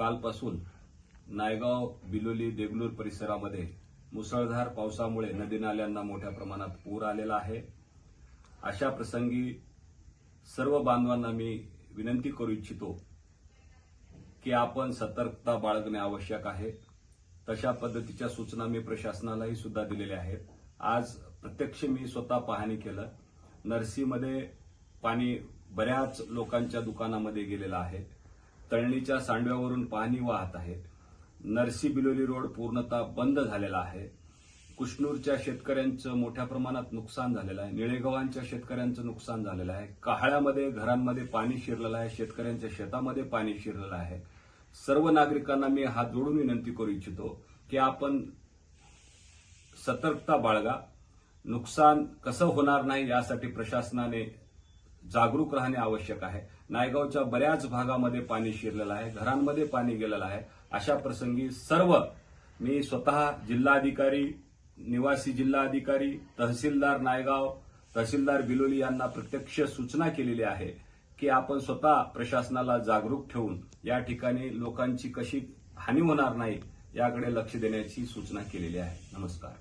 कालपासून नायगाव बिलोली देगलूर परिसरामध्ये मुसळधार पावसामुळे नदी नाल्यांना मोठ्या प्रमाणात पूर आलेला आहे. अशा प्रसंगी सर्व बांधवांना मी विनंती करू इच्छितो की आपण सतर्कता बाळगणे आवश्यक आहे. तशा पद्धतीच्या सूचना मी प्रशासनालाही सुद्धा दिलेल्या आहेत. आज प्रत्यक्ष मी स्वतः पाहणी केलं. नरसीमध्ये पाणी बऱ्याच लोकांच्या दुकानामध्ये गेलेलं आहे. तळणीच्या सांडव्यावरून पाणी वाहत आहे. नरसी बिलोली रोड पूर्णतः बंद झालेला आहे. कुष्णूरच्या शेतकऱ्यांचं मोठ्या प्रमाणात नुकसान झालेलं आहे. निळेगवांच्या शेतकऱ्यांचं नुकसान झालेलं आहे. काहळ्यामध्ये घरांमध्ये पाणी शिरलेलं आहे. शेतकऱ्यांच्या शेतामध्ये पाणी शिरलेलं आहे. सर्व नागरिकांना मी हात जोडून विनंती करू इच्छितो की आपण सतर्कता बाळगा. नुकसान कसं होणार नाही यासाठी प्रशासनाने जागरूक राहणे आवश्यक आहे. नायगावच्या बऱ्याच भागामध्ये पाणी शिरलेलं आहे घरांमध्ये पाणी गेलेलं आहे. अशा प्रसंगी सर्व मी स्वतः जिल्हाधिकारी निवासी जिल्हाधिकारी तहसीलदार नायगाव तहसीलदार बिलोली यांना प्रत्यक्ष सूचना केलेली आहे की आपण स्वतः प्रशासनाला जागरूक ठेवून या ठिकाणी लोकांची कशी हानी होणार नाही याकडे लक्ष देण्याची सूचना केलेली आहे. नमस्कार.